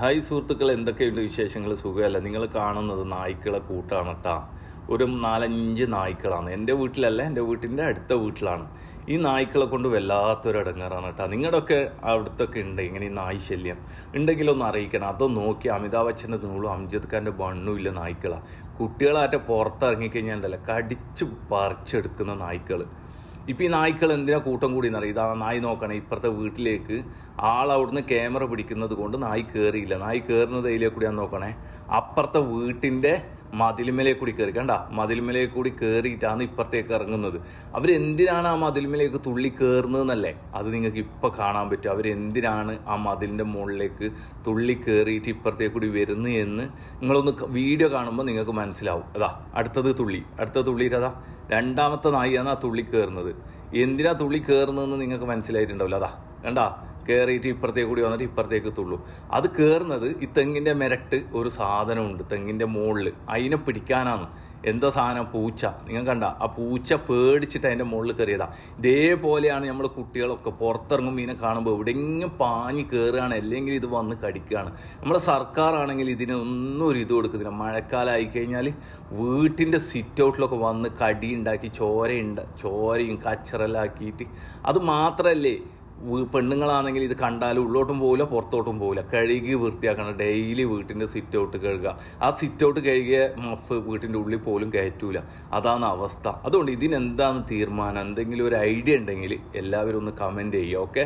Hi സുഹൃത്തുക്കൾ എന്തൊക്കെയുണ്ട് വിശേഷങ്ങൾ? സുഖമല്ല? നിങ്ങൾ കാണുന്നത് നായ്ക്കളെ കൂട്ടാണ് കേട്ടാ ഒരു നാലഞ്ച് നായ്ക്കളാണ്. എന്റെ വീട്ടിലല്ല എന്റെ വീട്ടിന്റെ അടുത്ത വീട്ടിലാണ്. ഈ നായ്ക്കളെ കൊണ്ട് വല്ലാത്തൊരു ഇടങ്ങാറാണ് കേട്ടോ നിങ്ങളുടെയൊക്കെ അവിടുത്തൊക്കെ ഉണ്ട് ഇങ്ങനെ ഈ നായ് ശല്യം. ഉണ്ടെങ്കിലൊന്ന് അറിയിക്കണം. അതോ നോക്കി അമിതാഭ് ബച്ചന്റെ നൂളും അംജിത് ഖാന്റെ ബണ്ണും ഇല്ല നായ്ക്കളാണ് കുട്ടികളാറ്റ പുറത്തിറങ്ങിക്കഴിഞ്ഞാൽ ഉണ്ടല്ലോ കടിച്ച് പറിച്ചെടുക്കുന്ന നായ്ക്കൾ ഇപ്പം ഈ നായ്ക്കൾ എന്തിനാ കൂട്ടം കൂടി എന്നറിയാം ഇതാ നായ് നോക്കണേ ഇപ്പുറത്തെ വീട്ടിലേക്ക് ആൾ അവിടുന്ന് ക്യാമറ പിടിക്കുന്നത് കൊണ്ട് നായ് കയറിയില്ല നായ് കയറുന്നത് നോക്കണേ. അപ്പുറത്തെ വീട്ടിന്റെ മതിലുമലേ കൂടി കയറി. കണ്ട? മതിലുമലേ കൂടി കയറിയിട്ടാണ് ഇപ്പുറത്തേക്ക് ഇറങ്ങുന്നത്. അവരെന്തിനാണ് ആ മതിലുമലേക്ക് തുള്ളി കയറുന്നതെന്നല്ലേ? അത് നിങ്ങൾക്ക് ഇപ്പോൾ കാണാൻ പറ്റും. അവരെന്തിനാണ് ആ മതിലിന്റെ മുകളിലേക്ക് തുള്ളി കയറിയിട്ട് ഇപ്പുറത്തേക്ക് കൂടി വരുന്നു എന്ന് നിങ്ങളൊന്ന് വീഡിയോ കാണുമ്പോൾ നിങ്ങൾക്ക് മനസ്സിലാവും. അതാ അടുത്തത് തുള്ളി. അടുത്ത തുള്ളിയിട്ട് അതാ രണ്ടാമത്തെ നായിയാണ് ആ തുള്ളി കയറുന്നത്. എന്തിനാ തുള്ളി കയറുന്നതെന്ന് നിങ്ങൾക്ക് മനസ്സിലായിട്ടുണ്ടാവില്ല. അതാ കണ്ടാ? കയറിയിട്ട് ഇപ്പുറത്തേക്ക് കൂടി വന്നിട്ട് ഇപ്പുറത്തേക്ക് തുള്ളും അത് കയറുന്നത് ഈ തെങ്ങിന്റെ മിരട്ട് ഒരു സാധനമുണ്ട് തെങ്ങിന്റെ മുകളിൽ അതിനെ പിടിക്കാനാണ്. എന്താ സാധനം? പൂച്ച. നിങ്ങൾ കണ്ട ആ പൂച്ച പേടിച്ചിട്ട് അതിന്റെ മുകളിൽ കയറിയതാ. ഇതേപോലെയാണ് നമ്മൾ കുട്ടികളൊക്കെ പുറത്തിറങ്ങും മീനെ കാണുമ്പോൾ എവിടെയെങ്കിലും പാഞ്ഞ് കയറുകയാണ് അല്ലെങ്കിൽ ഇത് വന്ന് കടിക്കുകയാണ്. നമ്മുടെ സർക്കാരാണെങ്കിൽ ഇതിനൊന്നും ഒരു ഇത് കൊടുക്കുന്നില്ല. മഴക്കാലമായി കഴിഞ്ഞാൽ വീട്ടിന്റെ സിറ്റ് ഔട്ടിലൊക്കെ വന്ന് കടി ഉണ്ടാക്കി ചോരയുണ്ട് ചോരയും കച്ചറലാക്കിയിട്ട് അത് മാത്രമല്ലേ പെണ്ണുങ്ങളാണെങ്കിൽ ഇത് കണ്ടാലും ഉള്ളോട്ടും പോകില്ല പുറത്തോട്ടും പോകില്ല കഴുകി വൃത്തിയാക്കണം. ഡെയിലി വീട്ടിന്റെ സിറ്റ് ഔട്ട് കഴുകുക. ആ സിറ്റ് ഔട്ട് കഴുകിയ മഫ് വീട്ടിന്റെ ഉള്ളിൽ പോലും കയറ്റൂല. അതാണ് അവസ്ഥ. അതുകൊണ്ട് ഇതിനെന്താണ് തീരുമാനം? എന്തെങ്കിലും ഒരു ഐഡിയ ഉണ്ടെങ്കിൽ എല്ലാവരും ഒന്ന് കമന്റ് ചെയ്യുക ഓക്കെ